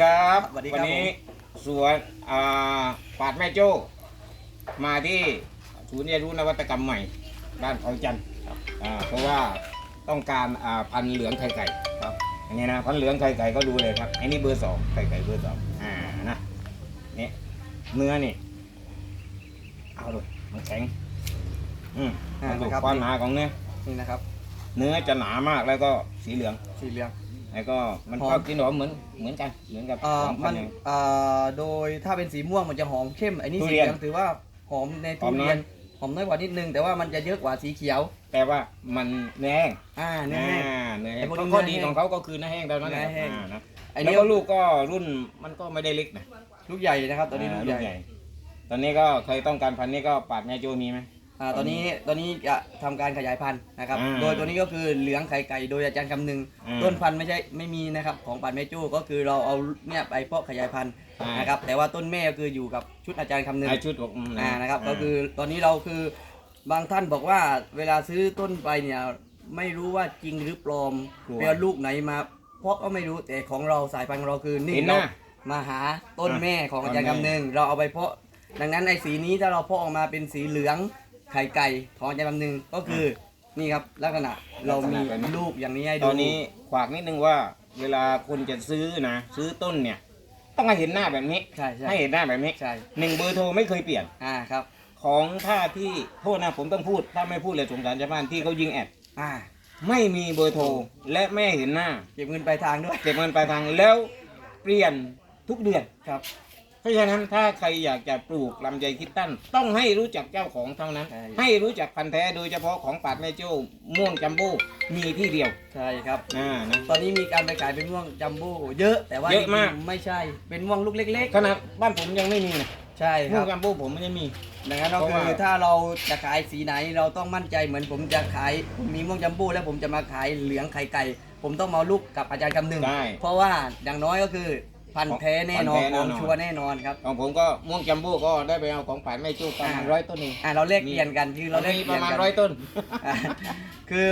ครับสวัสดีครับวันนี้สวนอ่าปาดแม่โจ้มาที่ศูนย์เรียนรู้นวัตกรรมใหม่ บ้านเขาจันทร์อ่าเพราะว่าต้องการอ่าพันธุ์เหลืองไข่ไก่ครับอันนี้นะพันธุ์เหลืองไข่ไก่ก็ดูเลยครับอันนี้เบอร์สองไข่ไก่เบอร์สองอ่านะนี่เนื้อนี่เอาเลยมันแข็งอืมอ่ามาดูนะครับ ความหนาของเนื้อนี่นะครับ เนื้อจะหนามากแล้วก็สีเหลือง สีเหลือง แล้วก็มันหอมก็กินหอมเหมือนเหมือนกัน เหมือนกับเอ่อของพัมันธุ์อย่างเอ่อโดยถ้าเป็นสีม่วงมันจะหอมเข้มอันนี้ทุสีเรีเหยนลืองถือว่าหอมในหทุอมน้อย เรียนหอมน้อยกว่านิดนึง แต่ว่ามันจะเยอะกว่าสีเขียว แต่ว่ามันเนื้อแห้งอ่าเนื้อแห้งอ่าเนื้อแห้ไอ้งพวกนี้ข้อเนื้ดีอแห้งของเขาก็คือเนื้อแห้งเท่านั้นเนื้อแห้ง อ่านะอันแล้นี้วก็ลูกก็รุ่นมันก็ไม่ได้เล็กนะลูกใหญ่นะครับตอนนี้าลูกใหญ่ ตอนนี้ก็เคยต้องการพันธุ์นี้ก็ปาดแม่โจมีไหม อ่าตอนนี้ตอนนี้จะทำการขยายพันธุ์นะครับ อ่าโดยตัวนี้ก็คือเหลืองไข่ไก่โดยอาจารย์คำนึง อ่าต้นพันธุ์ไม่ใช่ไม่มีนะครับของป่านแม่จู้ก็คือเราเอาเนี่ยไปเพาะขยายพันธุ์อ่าน นะครับแต่ว่าต้นแม่ก็คืออยู่กับชุดอาจารย์คำนึง ไอชุดของมอ่านะครับาก็คือตอนนี้เราคือบางท่านบอกว่าเวลาซื้อต้นไปเนี่ยไม่รู้ว่าจริงหรือปลอมกลัวเป็นลูกไหนมาเพราะก็ไม่รู้แต่ของเราสายพันธุ์ของเราคือนี่เห็นหน้าเรามาหาต้นอะแม่ของอาจารย์ต้นแม่คำนึงเราเอาไปเพาะ ดังนั้นไอ้สีนี้ถ้าเราเพาะออกมาเป็นสีเหลือง ไข่ไก่ของอาจารย์คำนึงก็คือนี่ครับลักษณะเรามีลูกอย่างนี้ให้ดูตอนนี้ขวากนิดนึงว่า เวลาคนจะซื้อนะซื้อต้นเนี่ย ต้องให้เห็นหน้าแบบนี้ใช่ใช่ให้เห็นหน้าแบบนี้ใช่หนึ่งเบอร์โทรไม่เคยเปลี่ยนอ่าครับ ของท่าที่โทษนะผมต้องพูด ถ้าไม่พูดเลยสงสารชาวบ้านที่เขายิงแอดอ่าไม่มีเบอร์โทรและไม่เห็นหน้า เก็บเงินปลายทางด้วย เก็บเงินปลายทางแล้วเปลี่ยนทุกเดือนครับ เพราะฉะนั้นถ้าใครอยากจะปลูกลำไยคิดตั้น ต้องให้รู้จักเจ้าของเท่านั้น ใช่ ให้รู้จักพันธุ์แท้โดยเฉพาะของปาดแม่โจ้ม่วงจัมโบ้มีที่เดียวใช่ครับ อ่านะ ตอนนี้มีการไปขายเป็นม่วงจัมโบ้เยอะแต่ว่าเยอะมากจริงๆไม่ใช่เป็นม่วงลูกเล็ก ขนาดบ้านผมยังไม่มีนะๆ ใช่คม่วรังบจัมโบ้ผมไม่ได้มี ดังนั้นก็เพราะคืว่าอถ้าเราจะขายสีไหนเราต้องมั่นใจเหมือนผมจะขายผมมีม่วงจัมโบ้แล้วผมจะมาขายเหลืองไข่ไก่ ผมต้องมาเอาลูกกับอาจารย์คำนึงได้ เพราะว่าอย่างน้อยก็คือ พันธุ์แท้แน่นอนพันธุ์แท้ขแน่องนอนชัวร์แน่นอนครับ ของผมก็ม่วงจัมโบ้ก็ได้ไปเอาของปาดแม่โจ้ประมาณอ่าร้อยต้นเองอ่าเราเลขเปลี่ยนกันคือเราเลขมีเปปลี่ระยนมาณกันร้อยต้นอ่าคือ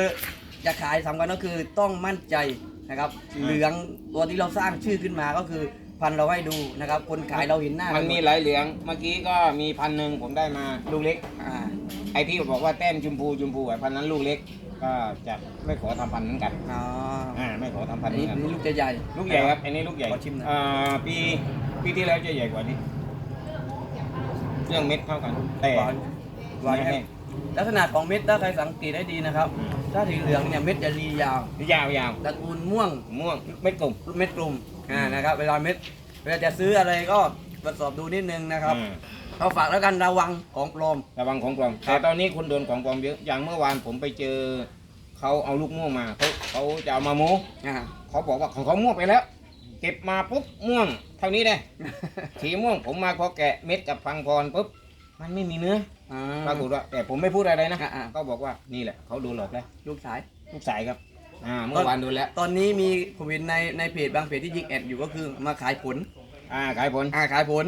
จะขายสำคัญก็คือต้องมั่นใจนะครับอืมเหลืองตัวที่เราสร้างชื่อขึ้นมาก็คือพันธุ์เราให้ดูนะครับคนขายเราเห็นหน้ามัมันมีหลายเหลืองเมื่อกี้ก็มีพันหนึ่งผมได้มาลูกเล็กอ่าไอ้ที่บอกว่าแต้มชมพูชมพูไอ้พันนั้นลูกเล็กก็จะไม่ขอทำพันธุ์เหมือนกันอ๋อ อ่าไม่ขอทำพัอันนธุ์เหมืนี้อนกันอันนี้ลูกจะใหญ่ ลูกใหญ่ครับอันนี้ลูกใหญ่ขอชิมหน่อย อ่าปีปีที่แล้วจะใหญ่กว่านี้เรื่องเม็ดเท่ากัน แต่หวานหวานเนื้อแห้แห้งงลักษณะของเม็ดถ้าใครสังเกตได้ดีนะครับ อืม ถ้าสีเหลืองเนี่ยเม็ดจะรียาวยาวยาวตระกูลม่วงม่วงเม็ดกลมเม็ดกลุ่มอ่านะครับ เวลาเม็ดเวลาจะซื้ออะไรก็ตรวจสอบดูนิดนึงนะครับอ่าเอาฝากแล้วกันระวังของปลอม ระวังของปลอมครัแต่บตอนนี้คนโดนของปลอมเยอะ อย่างเมื่อวานผมไปเจอ เขาเอาลูกม่วงมาเขาเขาจะเอามาโม้อ่าเขาบอกว่าของเขาม่วงไปแล้ว เก็บมาปุ๊บม่วง เท่านี้เลย สีม่วงผมมาพอแกะเม็ดกับฟังพรปุ๊บมันไม่มีเนื้ออ่าปรากฏว่าแต่ผมไม่พูดอะไรนะอ่าอ่า ก็บอกว่านี่แหละเขาโดนหลอกแล้วลูกสาย ลูกสายครับ อ่าเมื่อวานโดนแล้ว ตอนนี้มีผมเห็นในในเพจบางเพจที่ยิงแอดอยู่ก็คือมาขายผลอ่าขายผล อ่าขายผล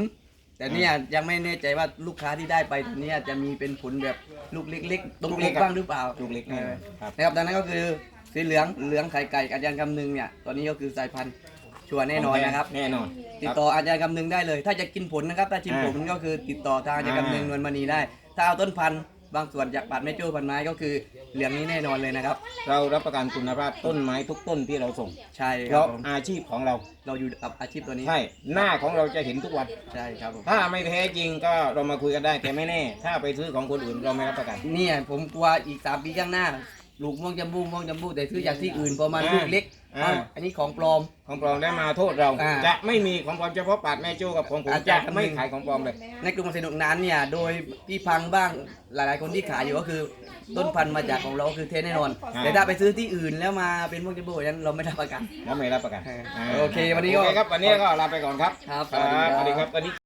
แต่เนี่ยยังไม่แน่ใจว่าลูกค้าที่ได้ไปตอนเนี้ยจะมีเป็นผลแบบลูกเล็กๆตรงลูกเล็ลูกกครับบ้างหรือเปล่าลูกเล็กเออครับนะครับดังนั้นก็คือสีเหลืองเหลืองไข่ไก่อาจารย์คำนึงเนี่ยตอนนี้ก็คือสายพันธุ์ชัวร์แน่นอนนะครับ แน่นอน ติดต่ออาจารย์คำนึงได้เลย ถ้าจะกินผลนะครับถ้าชิมผลก็คือติดต่อทางอาจารย์คำนึงนวลมณีได้ ถ้าเอาต้นพันธุ์ บางส่วนจากบาดแม่โจ้พันไม้ก็คือเหลืองนี้แน่นอนเลยนะครับ เรารับประกันคุณภาพต้นไม้ทุกต้นที่เราส่ง ใช่คเพรับราะผมอาชีพของเราเราอยู่กับอาชีพตัวนี้ใช่หน้าของเราจะเห็นทุกวัน ใช่ครับผมถ้าไม่แท้จริงก็เรามาคุยกันได้แต่ไม่แน่ ถ้าไปซื้อของคนอื่นเราไม่รับประกัน เนี่ยผมกลัวอีกสามปีข้างหน้า ลูกม่วงจำบูม่วงจำบูแต่ซื้อจากที่อื่นพอมาอ่าลูกเล็กอ่าเอ้าอันนี้ของปลอม ของปลอมได้มาโทษเรา อ่า จะไม่มีของปลอมเฉพาะปาดแม่โจ้กับของผมอาจาจะรย์คำนึงไม่ขายของปลอมเลย ในกลุ่มสนุกนั้นเนี่ยโดยพี่พังบ้างหลาย ๆ คนที่ขายอยู่ก็คือ ต้นพันธุ์มาจากของเราคือเทแน่นอน อ่า แต่ถ้าไปซื้อที่อื่นแล้วมาเป็นพวกจมูกนั้นเราไม่รับประกันเราไม่รับประกันโอเควันนี้ก็ โอเคครับวันนี้ก็ลาไปก่อนครับครับครับสสวัวัสสดีดีคครัรับบวันนี้